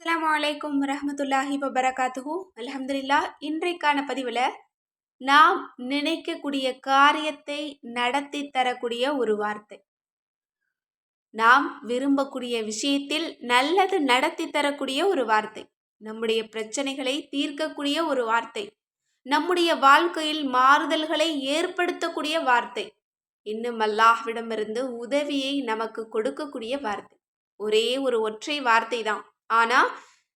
அஸ்லாம் வலைக்கும் ரஹமத்துல்லாஹி வபரகாத்துஹூ. அலமதுல்லா இன்றைக்கான பதிவில் நாம் நினைக்கக்கூடிய காரியத்தை நடத்தி தரக்கூடிய ஒரு வார்த்தை. நாம் விரும்பக்கூடிய விஷயத்தில் நல்லது நடத்தி தரக்கூடிய ஒரு வார்த்தை. நம்முடைய பிரச்சனைகளை தீர்க்கக்கூடிய ஒரு வார்த்தை. நம்முடைய வாழ்க்கையில் மாறுதல்களை ஏற்படுத்தக்கூடிய வார்த்தை. இன்னும் அல்லாஹ்விடமிருந்து உதவியை நமக்கு கொடுக்கக்கூடிய வார்த்தை. ஒரே ஒரு ஒற்றை வார்த்தை தான். ஆனால்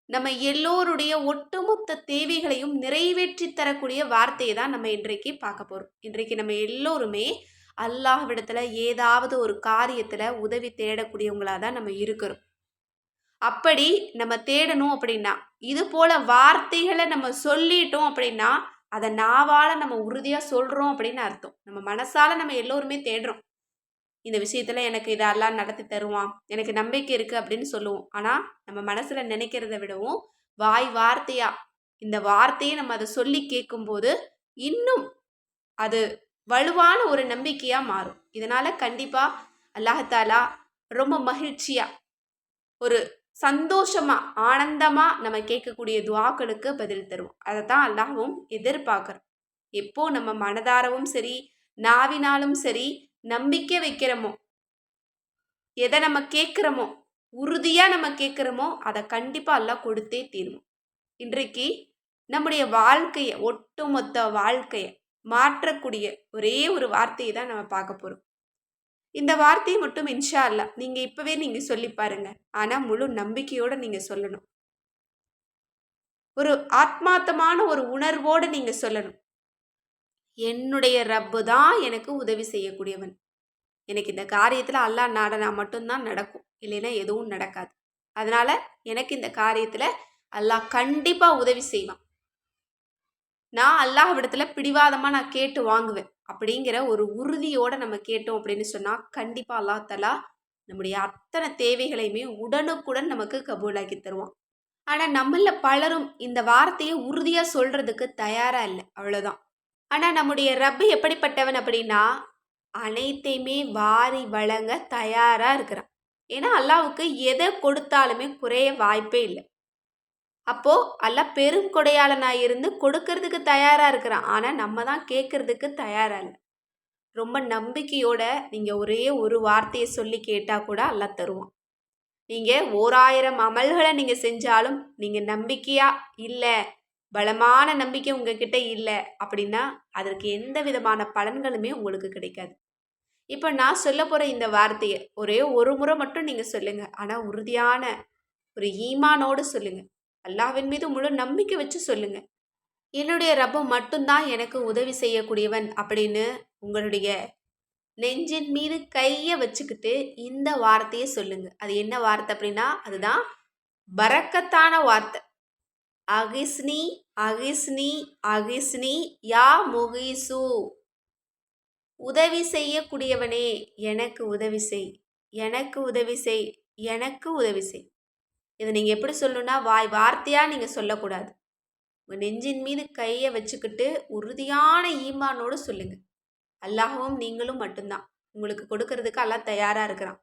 நம்ம எல்லோருடைய ஒட்டுமொத்த தேவைகளையும் நிறைவேற்றி தரக்கூடிய வார்த்தையை தான் நம்ம இன்றைக்கு பார்க்க போகிறோம் இன்றைக்கு நம்ம எல்லோருமே அல்லாஹ்விடத்தில் ஏதாவது ஒரு காரியத்தில் உதவி தேடக்கூடியவங்களாக தான் நம்ம இருக்கிறோம். அப்படி நம்ம தேடணும் அப்படின்னா இது போல வார்த்தைகளை நம்ம சொல்லிட்டோம் அப்படின்னா அதை நாவால் நம்ம உறுதியாக சொல்கிறோம் அப்படின்னு அர்த்தம். நம்ம மனசால் நம்ம எல்லோருமே தேடுறோம். இந்த விஷயத்தில் எனக்கு இதெல்லாம் நடத்தி தருவான். எனக்கு நம்பிக்கை இருக்குது அப்படின்னு சொல்லுவோம். ஆனால் நம்ம மனசில் நினைக்கிறத விடவும் வாய் வார்த்தையாக இந்த வார்த்தையை நம்ம அதை சொல்லி கேட்கும்போது இன்னும் அது வலுவான ஒரு நம்பிக்கையாக மாறும். இதனால் கண்டிப்பாக அல்லாஹாலா ரொம்ப மகிழ்ச்சியாக ஒரு சந்தோஷமாக ஆனந்தமாக நம்ம கேட்கக்கூடிய துவாக்களுக்கு பதில் தருவோம். அதை தான் அல்லாஹும் எதிர்பார்க்குறோம் எப்போ நம்ம மனதாரவும் சரி நாவினாலும் சரி நம்பிக்கை வைக்கிறோமோ? எதை நம்ம கேட்குறோமோ? உறுதியாக நம்ம கேட்குறோமோ? அதை கண்டிப்பாக எல்லாம் கொடுத்தே தீருவோம் இன்றைக்கு நம்முடைய வாழ்க்கையை ஒட்டுமொத்த வாழ்க்கையை மாற்றக்கூடிய ஒரே ஒரு வார்த்தையை தான் நம்ம பார்க்க போகிறோம் இந்த வார்த்தையை மட்டும் இன்ஷா அல்ல நீங்கள் இப்போவே நீங்கள் சொல்லி பாருங்க. ஆனால் முழு நம்பிக்கையோடு நீங்கள் சொல்லணும். ஒரு ஆத்மார்த்தமான ஒரு உணர்வோடு நீங்கள் சொல்லணும். என்னுடைய ரப்பு தான் எனக்கு உதவி செய்யக்கூடியவன். எனக்கு இந்த காரியத்தில் அல்லா நாடனா மட்டும்தான் நடக்கும். இல்லைன்னா எதுவும் நடக்காது. அதனால் எனக்கு இந்த காரியத்தில் அல்லாஹ் கண்டிப்பாக உதவி செய்வான். நான் அல்லாஹ் விடத்தில் பிடிவாதமாக நான் கேட்டு வாங்குவேன். அப்படிங்கிற ஒரு உறுதியோடு நம்ம கேட்டோம் அப்படின்னு சொன்னால் கண்டிப்பாக அல்லா தலா நம்முடைய அத்தனை தேவைகளையுமே உடனுக்குடன் நமக்கு கபூலாக்கி தருவான். ஆனால் நம்மளில் பலரும் இந்த வார்த்தையை உறுதியாக சொல்கிறதுக்கு தயாராக இல்லை. அவ்வளோதான் ஆனால் நம்முடைய ரப்பு எப்படிப்பட்டவன் அப்படின்னா அனைத்தையுமே வாரி வழங்க தயாராக இருக்கிறான். ஏன்னா அல்லாவுக்கு எதை கொடுத்தாலுமே குறைய வாய்ப்பே இல்லை. அப்போது அல்லா பெரும் கொடையாளனாக இருந்து கொடுக்கறதுக்கு தயாராக இருக்கிறான். ஆனால் நம்ம தான் கேட்கறதுக்கு தயாராக இல்லை. ரொம்ப நம்பிக்கையோட நீங்கள் ஒரே ஒரு வார்த்தையை சொல்லி கேட்டால் கூட அல்லா தருவான். நீங்கள் ஓராயிரம் அமல்களை நீங்கள் செஞ்சாலும் நீங்கள் நம்பிக்கையாக இல்லை பலமான நம்பிக்கை உங்ககிட்ட இல்லை அப்படின்னா அதற்கு எந்த விதமான பலன்களுமே உங்களுக்கு கிடைக்காது. இப்போ நான் சொல்ல போகிற இந்த வார்த்தையை ஒரே ஒரு முறை மட்டும் நீங்கள் சொல்லுங்கள் ஆனால் உறுதியான ஒரு ஈமானோடு சொல்லுங்கள் அல்லாவின் மீது முழு நம்பிக்கை வச்சு சொல்லுங்கள் என்னுடைய ரப்ப மட்டும்தான் எனக்கு உதவி செய்யக்கூடியவன் அப்படின்னு உங்களுடைய நெஞ்சின் மீது கையை வச்சுக்கிட்டு இந்த வார்த்தையை சொல்லுங்க. அது என்ன வார்த்தை அப்படின்னா அதுதான் பறக்கத்தான வார்த்தை. அகிஸ்னி அகிஸ்னி அகிஸ்னி யா முகிசு. உதவி செய்யக்கூடியவனே எனக்கு உதவி செய். எனக்கு உதவி செய். எனக்கு உதவி செய். இதை நீங்கள் எப்படி சொல்லணும்னா வாய் வார்த்தையாக நீங்கள் சொல்லக்கூடாது. உங்கள் நெஞ்சின் மீது கையை வச்சுக்கிட்டு உறுதியான ஈமானோடு சொல்லுங்கள் அல்லாகவும் நீங்களும் மட்டும்தான். உங்களுக்கு கொடுக்கறதுக்கு அல்லாஹ் தயாராக இருக்கிறான்.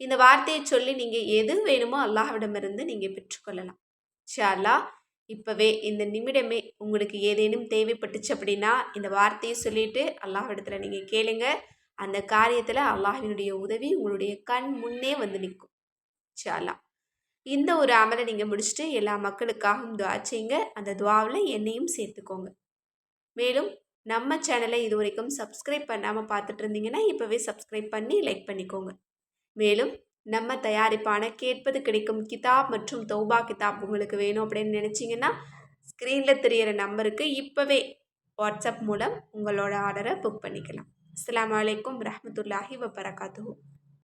இந்த வார்த்தையை சொல்லி நீங்கள் எது வேணுமோ அல்லாஹ்விடமிருந்து நீங்கள் பெற்றுக்கொள்ளலாம். ஷா அல்லாஹ் இப்போவே இந்த நிமிடமே உங்களுக்கு ஏதேனும் தேவைப்பட்டுச்சு அப்படின்னா இந்த வார்த்தையை சொல்லிட்டு அல்லாஹிடத்தில் நீங்கள் கேளுங்க. அந்த காரியத்தில் அல்லாஹினுடைய உதவி உங்களுடைய கண் முன்னே வந்து நிற்கும். சாலா இந்த ஒரு அமலை நீங்கள் முடிச்சுட்டு எல்லா மக்களுக்காகவும் துவா செய்யுங்க. அந்த துவாவில் என்னையும் சேர்த்துக்கோங்க. மேலும் நம்ம சேனலை இது வரைக்கும் சப்ஸ்கிரைப் பண்ணாமல் பார்த்துட்டு இருந்தீங்கன்னா இப்போவே சப்ஸ்கிரைப் பண்ணி லைக் பண்ணிக்கோங்க. மேலும் நம்ம தயாரிப்பான கேட்பது கிடைக்கும் கிதாப் மற்றும் தௌபா கிதாப் உங்களுக்கு வேணும் அப்படின்னு நினச்சிங்கன்னா ஸ்க்ரீனில் தெரியிற நம்பருக்கு இப்போவே வாட்ஸ்அப் மூலம் உங்களோட ஆர்டரை புக் பண்ணிக்கலாம். அஸ்லாம் வலைக்கம் ரஹமத்துல்லாஹி வபரகாத்து